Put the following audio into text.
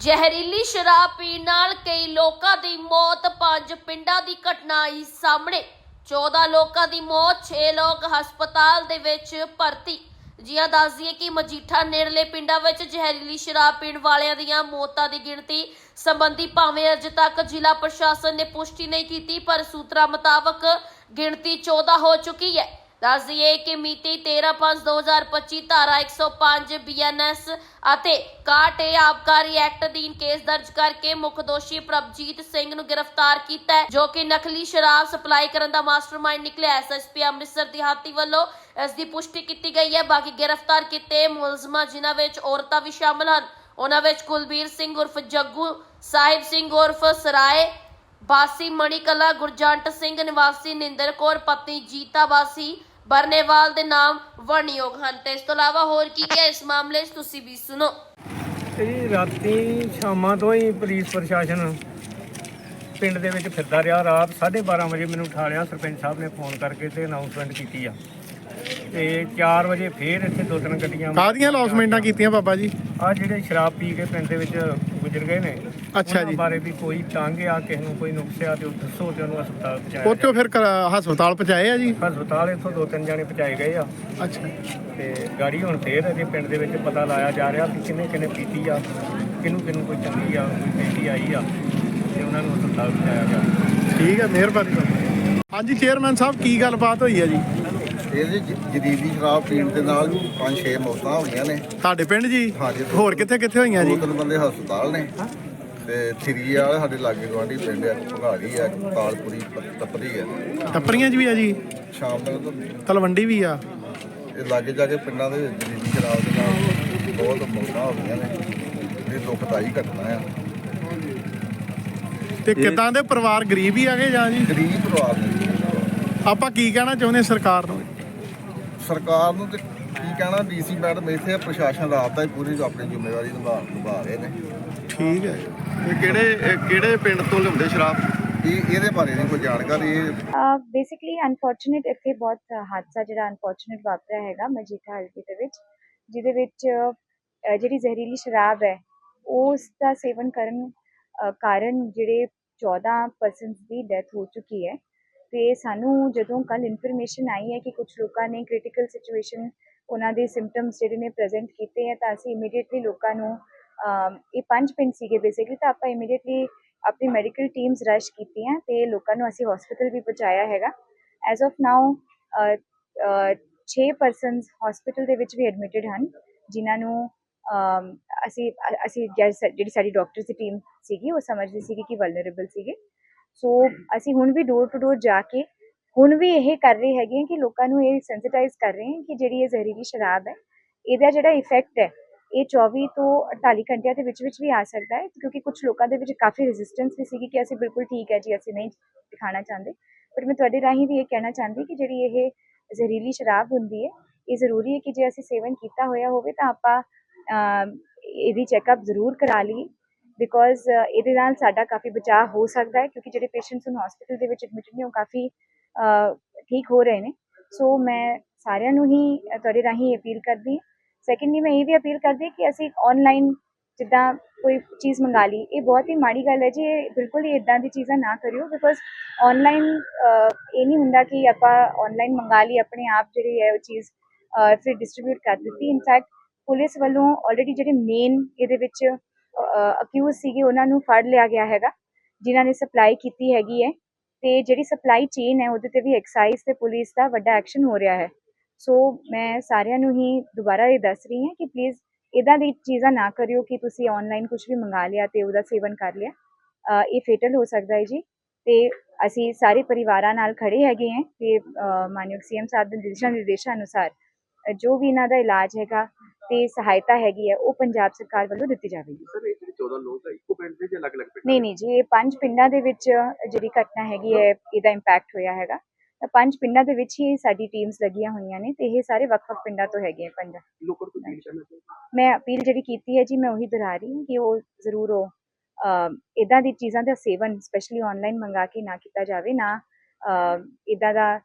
ਜ਼ਹਿਰੀਲੀ ਸ਼ਰਾਬ ਪੀਣ ਨਾਲ ਕਈ ਲੋਕਾਂ ਦੀ ਮੌਤ, ਪੰਜ ਪਿੰਡਾਂ ਦੀ ਘਟਨਾ ਆਈ ਸਾਹਮਣੇ। 14 ਲੋਕਾਂ ਦੀ ਮੌਤ 6 ਲੋਕ ਹਸਪਤਾਲ ਦੇ ਵਿੱਚ ਭਰਤੀ। ਜੀਆਂ ਦੱਸਦੀ ਹੈ ਕਿ ਮਜੀਠਾ ਨੇੜਲੇ ਪਿੰਡਾਂ ਵਿੱਚ ਜ਼ਹਿਰੀਲੀ ਸ਼ਰਾਬ ਪੀਣ ਵਾਲਿਆਂ ਦੀਆਂ ਮੌਤਾਂ ਦੀ ਗਿਣਤੀ ਸੰਬੰਧੀ ਭਾਵੇਂ ਅਜੇ ਤੱਕ ਜ਼ਿਲ੍ਹਾ ਪ੍ਰਸ਼ਾਸਨ ਨੇ ਪੁਸ਼ਟੀ ਨਹੀਂ ਕੀਤੀ, ਪਰ ਸੂਤਰਾਂ ਮੁਤਾਬਕ ਗਿਣਤੀ 14 ਹੋ ਚੁੱਕੀ ਹੈ। ਦੱਸ ਦਈਏ ਕਿ ਮਿਤੀ 13/5/2025 ਧਾਰਾ 105 ਬੀਐਨਐਸ ਅਤੇ 61 ਆਬਕਾਰੀ ਐਕਟ ਅਧੀਨ ਕੇਸ ਦਰਜ ਕਰਕੇ ਮੁੱਖ ਦੋਸ਼ੀ ਪ੍ਰਭਜੀਤ ਸਿੰਘ ਨੂੰ ਗ੍ਰਿਫਤਾਰ ਕੀਤਾ ਜੋ ਕਿ ਨਕਲੀ ਸ਼ਰਾਬ ਸਪਲਾਈ ਕਰਨ ਦਾ ਮਾਸਟਰਮਾਈਂਡ ਨਿਕਲਿਆ ਐਸਐਸਪੀ ਅੰਮ੍ਰਿਤਸਰ ਦਿਹਾਤੀ ਵੱਲੋਂ ਇਸ ਦੀ ਪੁਸ਼ਟੀ ਕੀਤੀ ਗਈ ਹੈ। ਬਾਕੀ ਗ੍ਰਿਫਤਾਰ ਕੀਤੇ ਮੁਲਜ਼ਮਾਂ ਜਿਨ੍ਹਾਂ ਵਿੱਚ ਔਰਤਾਂ ਵੀ ਸ਼ਾਮਲ ਹਨ, ਉਹਨਾਂ ਵਿੱਚ ਕੁਲਬੀਰ ਸਿੰਘ ਉਰਫ ਜੱਗੂ, ਸਾਹਿਬ ਸਿੰਘ ਉਰਫ ਸਰਾਏ ਵਾਸੀ ਮਣੀਕਲਾ, ਗੁਰਜੰਟ ਸਿੰਘ, ਨਿਵਾਸੀ ਨਿੰਦਰ ਕੌਰ ਪਤਨੀ ਜੀਤਾ ਵਾਸੀ ਬਰਨੇਵਾਲ ਦੇ ਨਾਮ ਵਰਣਯੋਗ ਹਨ ਤੇ ਇਸ ਤੋਂ ਇਲਾਵਾ ਹੋਰ ਕੀ ਹੈ? ਇਸ ਮਾਮਲੇ 'ਚ ਤੁਸੀਂ ਵੀ ਸੁਣੋ। ਇਹ ਰਾਤੀ ਸ਼ਾਮਾਂ ਤੋਂ ਹੀ ਪੁਲਿਸ ਪ੍ਰਸ਼ਾਸਨ ਪਿੰਡ ਦੇ ਵਿੱਚ ਫਿਰਦਾ ਰਿਹਾ। ਰਾਤ 12:30 ਵਜੇ ਮੈਨੂੰ ਉਠਾ ਲਿਆ। ਸਰਪੰਚ ਸਾਹਿਬ ਨੇ ਫੋਨ ਕਰਕੇ ਤੇ ਅਨਾਉਂਸਮੈਂਟ ਕੀਤੀ ਆ। ਤੇ 4 ਵਜੇ ਫੇਰ ਇੱਥੇ ਦੋ ਤਿੰਨ ਗੱਡੀਆਂ ਕਾਹਦੀਆਂ ਲੌਸਮੈਂਟਾਂ ਕੀਤੀਆਂ ਬਾਬਾ ਜੀ? ਆ ਜਿਹੜੇ ਸ਼ਰਾਬ ਪੀ ਕੇ ਪਿੰਡ ਦੇ ਵਿੱਚ ਗੁਜ਼ਰ ਗਏ ਨੇ ਅੱਛਾ ਜੀ। ਬਾਰੇ ਵੀ ਕੋਈ ਤੰਗ ਆ ਕਿਸੇ ਨੂੰ ਕੋਈ ਨੁਕਸ ਆ ਤੇ ਉਹ ਦੱਸੋ ਤੇ ਉਹਨੂੰ ਹਸਪਤਾਲ ਪਹੁੰਚਾਇਆ ਉੱਥੋਂ ਫਿਰ ਕ- ਹਸਪਤਾਲ ਪਹੁੰਚਾਏ ਆ ਜੀ। ਹਸਪਤਾਲ ਇੱਥੋਂ ਦੋ ਤਿੰਨ ਜਾਣੇ ਪਹੁੰਚਾਏ ਗਏ ਆ। ਅੱਛਾ। ਤੇ ਗਾੜੀ ਹੁਣ ਫੇਰ ਅਜੇ ਪਿੰਡ ਦੇ ਵਿੱਚ ਪਤਾ ਲਾਇਆ ਜਾ ਰਿਹਾ ਵੀ ਕਿੰਨੇ ਕਿੰਨੇ ਪੀਤੀ ਆ ਕਿਹਨੂੰ ਕਿਹਨੂੰ ਕੋਈ ਚੰਗੀ ਆ ਕੋਈ ਪੀਤੀ ਆਈ ਆ ਤੇ ਉਹਨਾਂ ਨੂੰ ਹਸਪਤਾਲ ਪਹੁੰਚਾਇਆ ਗਿਆ ਠੀਕ ਹੈ ਮਿਹਰਬਾਨੀ। ਹਾਂਜੀ ਚੇਅਰਮੈਨ ਸਾਹਿਬ ਕੀ ਗੱਲਬਾਤ ਹੋਈ ਹੈ ਜੀ? ਇਹਦੇ ਜ- ਜਦੀਦੀ ਸ਼ਰਾਬ ਪੀਣ ਦੇ ਨਾਲ ਪੰਜ ਛੇ ਮੌਤਾਂ ਹੋਈਆਂ ਨੇ। ਤੁਹਾਡੇ ਪਿੰਡ ਜੀ? ਹਾਂਜੀ। ਹੋਰ ਕਿੱਥੇ ਕਿੱਥੇ ਹੋਈਆਂ ਦੋ ਜੀ ਤਿੰਨ ਬੰਦੇ ਹਸਪਤਾਲ ਨੇ। ਤੇ ਥਰੀ ਵਾਲੇ ਸਾਡੇ ਲਾਗੇ ਗਵਾਂਢੀ ਪਿੰਡ ਆ ਭਗਾੜੀ ਆ ਤਾਲਪੁਰੀ ਪ- ਤਪਰੀ ਆ। ਟੱਪਰੀਆਂ 'ਚ ਵੀ ਆ ਜੀ? ਸ਼ਾਮ ਤੱਕ ਤਾਂ ਤਲਵੰਡੀ ਵੀ ਆ? ਇਹ ਲਾਗੇ ਜਾ ਕੇ ਪਿੰਡਾਂ ਦੇ ਵਿੱਚ ਜਦੀਦੀ ਸ਼ਰਾਬ ਦੇ ਨਾਲ ਬਹੁਤ ਮੌਤਾਂ ਹੋ ਗਈਆਂ ਨੇ। ਇਹ ਦੁਖਦਾਈ ਘਟਨਾ ਆ। ਤੇ ਕਿਦਾਂ ਦੇ ਪਰਿਵਾਰ ਗਰੀਬ ਹੀ ਆਗੇ ਜਾਂ ਜੀ? ਗਰੀਬ ਪਰਿਵਾਰ ਨੇ। ਆਪਾਂ ਕੀ ਕਹਿਣਾ ਚਾਹੁੰਦੇ ਸਰਕਾਰ ਨੂੰ? ਸਰਕਾਰ ਨੂੰ ਤੇ ਕੀ ਕਹਿਣਾ ਡੀਸੀ ਮੈਡਮ ਇੱਥੇ ਆ, ਪ੍ਰਸ਼ਾਸਨ ਰਾਤ ਦਾ ਹੀ ਪੂਰੀ ਆਪਣੀ ਜ਼ਿੰਮੇਵਾਰੀ ਨਿਭਾ ਨਿਭਾ ਰਹੇ ਨੇ। ਠੀਕ ਹੈ। ਇਹ ਕਿਹੜੇ ਇਹ ਕਿਹੜੇ ਪਿੰਡ ਤੋਂ ਲਿਆਉਂਦੇ ਸ਼ਰਾਬ? ਇਹ ਇਹਦੇ ਬਾਰੇ ਨਹੀਂ ਕੋਈ ਜਾਣਕਾਰੀ। ਇਹ ਬੇਸਿਕਲੀ ਅਨਫੋਰਚੂਨੇਟ ਇੱਥੇ ਬਹੁਤ ਹਾਦਸਾ ਜਿਹੜਾ ਅਨਫੋਰਚੂਨੇਟ ਵਾਪਰਿਆ ਹੈਗਾ ਮਜੀਠਾ ਹਲਕੇ ਦੇ ਵਿੱਚ ਜਿਹਦੇ ਵਿੱਚ ਅਹ, ਜਿਹੜੀ ਜ਼ਹਿਰੀਲੀ ਸ਼ਰਾਬ ਹੈ ਉਸ ਦਾ ਸੇਵਨ ਕਾਰਨ ਜਿਹੜੇ 14 ਪਰਸਨਸ ਦੀ ਡੈਥ ਹੋ ਚੁੱਕੀ ਹੈ। ਤੇ ਸਾਨੂੰ ਜਦੋਂ ਕੱਲ ਇਨਫੋਰਮੇਸ਼ਨ ਆਈ ਹੈ ਕਿ ਕੁਝ ਲੋਕਾਂ ਨੇ ਕ੍ਰਿਟੀਕਲ ਸਿਚੁਏਸ਼ਨ ਉਹਨਾਂ ਦੇ ਸਿੰਪਟਮਸ ਜਿਹੜੇ ਨੇ ਪ੍ਰੈਜ਼ੈਂਟ ਕੀਤੇ ਹੈ, ਤਾਂ ਅਸੀਂ ਇਮੀਡੀਏਟਲੀ ਲੋਕਾਂ ਨੂੰ ਇਹ ਪੰਜ ਪਿੰਡ ਸੀਗੇ ਬੇਸਿਕਲੀ ਤਾਂ ਆਪਾਂ ਇਮੀਡੀਏਟਲੀ ਆਪਣੀ ਮੈਡੀਕਲ ਟੀਮਸ ਰਸ਼ ਕੀਤੀਆਂ ਤੇ ਲੋਕਾਂ ਨੂੰ ਅਸੀਂ ਹਸਪੀਟਲ ਵੀ ਪਹੁੰਚਾਇਆ ਹੈਗਾ। As of now 6 persons hospital ਦੇ ਵਿੱਚ ਵੀ ਐਡਮਿਟਡ ਹਨ, ਜਿਨ੍ਹਾਂ ਨੂੰ ਅਸੀਂ ਅਸੀਂ ਜਿਹੜੀ ਸਾਡੀ ਡਾਕਟਰਸ ਦੀ ਟੀਮ ਸੀਗੀ, ਉਹ ਸਮਝਦੀ ਸੀਗੀ ਕਿ ਵਲਨਰੇਬਲ ਸੀਗੇ। ਸੋ ਅਸੀਂ ਹੁਣ ਵੀ ਡੋਰ ਟੂ ਡੋਰ ਜਾ ਕੇ ਹੁਣ ਵੀ ਇਹ ਕਰ ਰਹੇ ਹੈਗੇ ਹਾਂ ਕਿ ਲੋਕਾਂ ਨੂੰ ਇਹ ਸੈਂਸਿਟਾਈਜ਼ ਕਰ ਰਹੇ ਹਾਂ ਕਿ ਜਿਹੜੀ ਇਹ ਜ਼ਹਿਰੀਲੀ ਸ਼ਰਾਬ ਹੈ, ਇਹਦਾ ਜਿਹੜਾ ਇਫੈਕਟ ਹੈ, ਇਹ 24 ਤੋਂ 48 ਘੰਟਿਆਂ ਦੇ ਵਿੱਚ ਵਿੱਚ ਵੀ ਆ ਸਕਦਾ ਹੈ, ਕਿਉਂਕਿ ਕੁਝ ਲੋਕਾਂ ਦੇ ਵਿੱਚ ਕਾਫੀ ਰੈਜ਼ਿਸਟੈਂਸ ਵੀ ਸੀਗੀ ਕਿ ਅਸੀਂ ਬਿਲਕੁਲ ਠੀਕ ਹੈ ਜੀ, ਅਸੀਂ ਨਹੀਂ ਦਿਖਾਣਾ ਚਾਹੁੰਦੇ। ਪਰ ਮੈਂ ਤੁਹਾਡੇ ਰਾਹੀਂ ਵੀ ਇਹ ਕਹਿਣਾ ਚਾਹੁੰਦੀ ਕਿ ਜਿਹੜੀ ਇਹ ਜ਼ਹਿਰੀਲੀ ਸ਼ਰਾਬ ਹੁੰਦੀ ਹੈ, ਇਹ ਜ਼ਰੂਰੀ ਹੈ ਕਿ ਜੇ ਅਸੀਂ ਸੇਵਨ ਕੀਤਾ ਹੋਇਆ ਹੋਵੇ ਤਾਂ ਆਪਾਂ ਇਹਦੀ ਚੈੱਕਅਪ ਜ਼ਰੂਰ ਕਰਾ ਲਈਏ। ਬਿਕੋਜ਼ uh, ਇਹਦੇ ਨਾਲ ਸਾਡਾ ਕਾਫੀ ਬਚਾਅ ਹੋ ਸਕਦਾ ਹੈ ਕਿਉਂਕਿ ਜਿਹੜੇ ਪੇਸ਼ੈਂਟਸ ਨੂੰ ਹਸਪੀਟਲ ਦੇ ਵਿੱਚ ਐਡਮਿਟ ਨੇ, ਉਹ ਕਾਫੀ ਠੀਕ ਹੋ ਰਹੇ ਨੇ। ਸੋ ਮੈਂ ਸਾਰਿਆਂ ਨੂੰ ਹੀ ਤੁਹਾਡੇ ਰਾਹੀਂ ਅਪੀਲ ਕਰਦੀ ਹਾਂ। ਸੈਕੰਡਲੀ ਮੈਂ ਇਹ ਵੀ ਅਪੀਲ ਕਰਦੀ ਕਿ ਅਸੀਂ ਆਨਲਾਈਨ ਜਿੱਦਾਂ ਕੋਈ ਚੀਜ਼ ਮੰਗਾ ਲਈ, ਇਹ ਬਹੁਤ ਹੀ ਮਾੜੀ ਗੱਲ ਹੈ ਜੀ, ਇਹ ਬਿਲਕੁਲ ਹੀ ਇਦਾਂ ਦੀ ਚੀਜ਼ਾਂ ਨਾ ਕਰਿਓ ਬਿਕੋਜ਼ ਆਨਲਾਈਨ ਇਹ ਨਹੀਂ ਹੁੰਦਾ ਕਿ ਆਪਾਂ ਆਨਲਾਈਨ ਮੰਗਾ ਲਈ, ਆਪਣੇ ਆਪ ਜਿਹੜੀ ਹੈ ਉਹ ਚੀਜ਼ ਫਿਰ ਡਿਸਟ੍ਰੀਬਿਊਟ ਕਰ ਦਿੱਤੀ। ਇਨਫੈਕਟ ਪੁਲਿਸ ਵੱਲੋਂ ਆਲਰੇਡੀ ਜਿਹੜੇ ਮੇਨ ਇਹਦੇ ਵਿੱਚ ਅਕਿਊਜ਼ ਸੀਗੇ ਉਹਨਾਂ ਨੂੰ ਫੜ ਲਿਆ ਗਿਆ ਹੈਗਾ ਜਿਨ੍ਹਾਂ ਨੇ ਸਪਲਾਈ ਕੀਤੀ ਹੈਗੀ ਹੈ ਤੇ ਜਿਹੜੀ ਸਪਲਾਈ ਚੇਨ ਹੈ ਉਹਦੇ ਤੇ ਵੀ ਐਕਸਾਈਜ਼ ਤੇ ਪੁਲਿਸ ਦਾ ਵੱਡਾ ਐਕਸ਼ਨ ਹੋ ਰਿਹਾ ਹੈ। ਸੋ ਮੈਂ ਸਾਰਿਆਂ ਨੂੰ ਹੀ ਦੁਬਾਰਾ ਇਹ ਦੱਸ ਰਹੀ ਹਾਂ ਕਿ ਪਲੀਜ਼ ਇਦਾਂ ਦੀ ਚੀਜ਼ਾਂ ਨਾ ਕਰਿਓ ਕਿ ਤੁਸੀਂ ਆਨਲਾਈਨ ਕੁਝ ਵੀ ਮੰਗਾ ਲਿਆ ਤੇ ਉਹਦਾ ਸੇਵਨ ਕਰ ਲਿਆ। ਇਹ ਫੇਟਲ ਹੋ ਸਕਦਾ ਹੈ ਜੀ। ਤੇ ਅਸੀਂ ਸਾਰੇ ਪਰਿਵਾਰਾਂ ਨਾਲ ਖੜੇ ਹੈਗੇ ਹਾਂ ਤੇ ਅ, ਮਾਨਯੋਗ ਸੀਐਮ ਸਾਹਿਬ ਦੇ ਦਿਸ਼ਾ ਨਿਰਦੇਸ਼ਾਂ ਅਨੁਸਾਰ ਜੋ ਵੀ ਇਹਨਾਂ ਦਾ ਇਲਾਜ ਹੈਗਾ ਤੇ ਸਹਾਇਤਾ ਹੈਗੀ ਹੈ ਉਹ ਪੰਜਾਬ ਸਰਕਾਰ ਵੱਲੋਂ ਦਿੱਤੀ ਜਾਵੇਗੀ। ਸਰ ਇਹ ਜਿਹੜੇ 14 ਲੋਕ ਹੈ ਇੱਕੋ ਪਿੰਡ ਦੇ ਜਾਂ ਅਲੱਗ-ਅਲੱਗ ਪਿੰਡ ਨਹੀਂ ਨਹੀਂ ਜੀ ਇਹ ਪੰਜ ਪਿੰਡਾਂ ਦੇ ਵਿੱਚ ਜਿਹੜੀ ਘਟਨਾ ਹੈਗੀ ਹੈ ਇਹਦਾ ਇੰਪੈਕਟ ਹੋਇਆ ਹੈਗਾ। ਤਾਂ ਪੰਜ ਪਿੰਡਾਂ ਦੇ ਵਿੱਚ ਹੀ ਸਾਡੀ ਟੀਮਸ ਲੱਗੀਆਂ ਹੋਈਆਂ ਨੇ ਤੇ ਇਹ ਸਾਰੇ ਵੱਖ-ਵੱਖ ਪਿੰਡਾਂ ਤੋਂ ਹੈਗੇ ਆ ਪੰਜ। ਲੋਕਾਂ ਨੂੰ ਅਪੀਲ ਕਰਨਾ ਚਾਹੁੰਦੇ ਮੈਂ ਅਪੀਲ ਜਿਹੜੀ ਕੀਤੀ ਹੈ ਜੀ ਮੈਂ ਉਹੀ ਦੁਹਰਾ ਰਹੀ ਹਾਂ ਕਿ ਉਹ ਜ਼ਰੂਰ ਉਹ ਇਦਾਂ ਦੀ ਚੀਜ਼ਾਂ ਦਾ ਸੇਵਨ ਸਪੈਸ਼ਲੀ ਆਨਲਾਈਨ ਮੰਗਾ ਕੇ ਨਾ ਕੀਤਾ ਜਾਵੇ ਨਾ ਇਦਾਂ ਦਾ